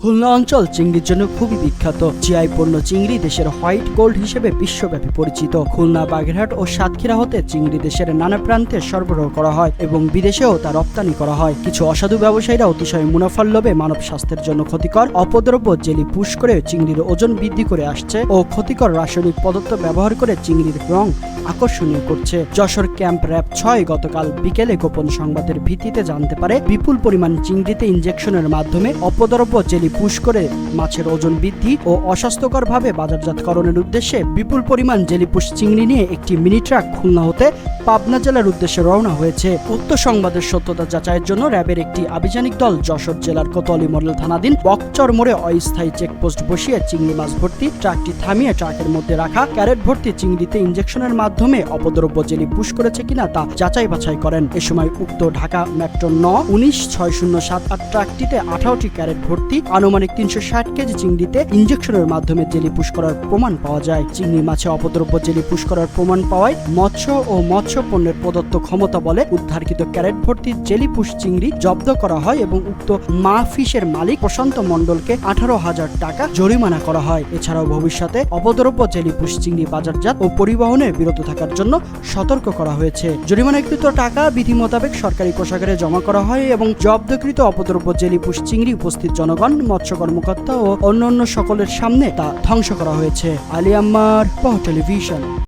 খুলনা অঞ্চল চিংড়ির জন্য খুবই বিখ্যাত। জিআই পণ্য চিংড়ি দেশের হোয়াইট গোল্ড হিসেবে বিশ্বব্যাপী পরিচিত। খুলনা, বাগেরহাট ও সাতক্ষীরা হতে চিংড়ি দেশের নানা প্রান্তে সরবরাহ করা হয় এবং বিদেশেও তা রপ্তানি করা হয়। কিছু অসাধু ব্যবসায়ীরা অতিশয় মুনাফার লোভে মানব স্বাস্থ্যের জন্য ক্ষতিকর অপদ্রব্য জেলি পুশ করে চিংড়ির ওজন বৃদ্ধি করে আসছে ও ক্ষতিকর রাসায়নিক পদার্থ ব্যবহার করে চিংড়ির রং আকর্ষণীয় করছে। যশোর ক্যাম্প র্যাব ছয় গতকাল বিকেলে গোপন সংবাদের ভিত্তিতে জানতে পারে, বিপুল পরিমাণ চিংড়িতে ইঞ্জেকশনের মাধ্যমে অপদ্রব্য জেলি পুশ করে মাছের ওজন বৃদ্ধি ও অস্বাস্থ্যকরভাবে বাজারজাতকরণের উদ্দেশ্যে বিপুল পরিমাণ জেলিপুশ চিংড়ি নিয়ে একটি মিনি ট্রাক খুলনা হতে পাবনা জেলার উদ্দেশ্যে রওনা হয়েছে। উক্ত সংবাদের সত্যতা যাচাইয়ের জন্য র্যাবের একটি আভিযানিক দল যশোর জেলার কোতোয়ালি মডেল থানাধীন বকচর মোড়ে অস্থায়ী চেকপোস্ট বসিয়ে চিংড়ি মাছ ভর্তি ট্রাকটি থামিয়ে ট্রাকের মধ্যে রাখা ক্যারেট ভর্তি চিংড়িতে ইঞ্জেকশনের মাধ্যমে অপদ্রব্য জেলি পুশ করেছে কিনা তা যাচাই বাছাই করেন। এ সময় উক্ত ঢাকা মেট্রো ন উনিশ ছয় শূন্য সাত আট ট্রাকটিতে আঠারোটি ক্যারেট ভর্তি, আনুমানিক তিনশো ষাট কেজি চিংড়িতে ইঞ্জেকশনের মাধ্যমে জেলি পুশ করার প্রমাণ পাওয়া যায়। চিংড়ি মাছে অপদ্রব্য জেলি পুশ করার প্রমাণ পাওয়ায় মৎস্য ও মৎস্য পণ্যের প্রদত্ত ক্ষমতা বলে উদ্ধারকৃত ক্যারেট ভর্তি জেলি পুশ চিংড়ি জব্দ করা হয় এবং উক্ত মা ফিশের মালিক প্রশান্ত মণ্ডলকে আঠারো হাজার টাকা জরিমানা করা হয়। এছাড়াও ভবিষ্যতে অপদ্রব্য জেলি পুশ চিংড়ি বাজারজাত ও পরিবহনে বিরত থাকার জন্য সতর্ক করা হয়েছে। জরিমানাকৃত টাকা বিধি মোতাবেক সরকারি কোষাগারে জমা করা হয় এবং জব্দকৃত অপদ্রব্য জেলিপুষ চিংড়ি উপস্থিত জনগণ, মৎস্য কর্মকর্তা ও অন্যান্য সকলের সামনে তা ধ্বংস করা হয়েছে। আলিয়াম্মার পহ টেলিভিশন।